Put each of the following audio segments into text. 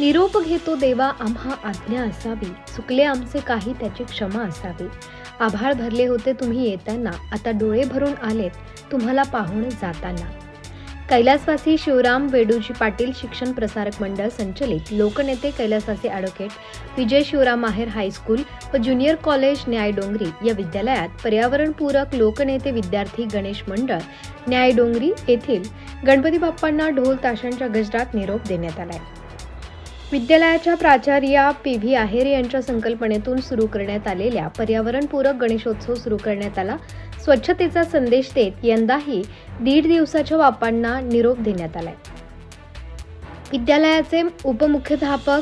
निरोप घेतो देवा आम्हा आज्ञा असावी. चुकले आमचे काही त्याची क्षमा असावी. आभाळ भरले होते तुम्ही येताना. आता डोळे भरून आलेत तुम्हाला पाहून जाताना. कैलासवासी शिवराम वेडूजी पाटील शिक्षण प्रसारक मंडळ संचलित. लोकनेते कैलासवासी ॲडव्होकेट विजय शिवराम माहेर हायस्कूल व ज्युनियर कॉलेज न्याय डोंगरी या विद्यालयात पर्यावरणपूरक लोकनेते विद्यार्थी गणेश मंडळ न्याय डोंगरी येथील गणपती बाप्पांना ढोल ताशांच्या गजरात निरोप देण्यात आलाय. विद्यालयाच्या प्राचार्या पी व्ही आहेर यांच्या संकल्पनेतून सुरू करण्यात आलेल्या पर्यावरणपूरक गणेशोत्सव सुरू करण्यात आला. स्वच्छतेचा संदेश देत यंदाही दीड दिवसाच्या बापांना निरोप देण्यात आलाय. विद्यालयाचे उपमुख्याध्यापक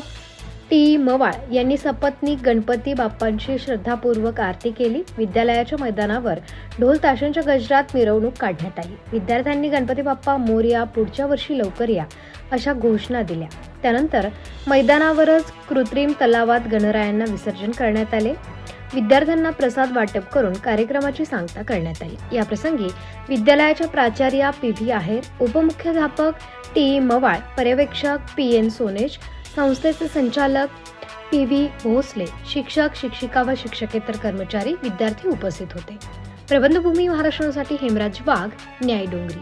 टी मवाळ यांनी सपत्नीक गणपती बाप्पांची श्रद्धापूर्वक आरती केली. विद्यालयाच्या मैदानावर ढोल ताशांच्या गजरात मिरवणूक काढण्यात आली. विद्यार्थ्यांनी गणपती बाप्पा मोरया पुढच्या वर्षी लवकर या. अशा घोषणा दिल्या. त्यानंतर मैदानावरच कृत्रिम तलावात गणरायांना विसर्जन करण्यात आले. विद्यार्थ्यांना प्रसाद वाटप करून कार्यक्रमाची सांगता करण्यात आली. या प्रसंगी विद्यालयाच्या प्राचार्या पी व्ही आहेर उपमुख्याध्यापक टी मवाळ पर्यवेक्षक पी एन सोनेश संस्थेचे संचालक पी व्ही भोसले शिक्षक शिक्षिका व शिक्षकेतर कर्मचारी विद्यार्थी उपस्थित होते. प्रबंधभूमी महाराष्ट्रासाठी हेमराज वाघ न्याय डोंगरी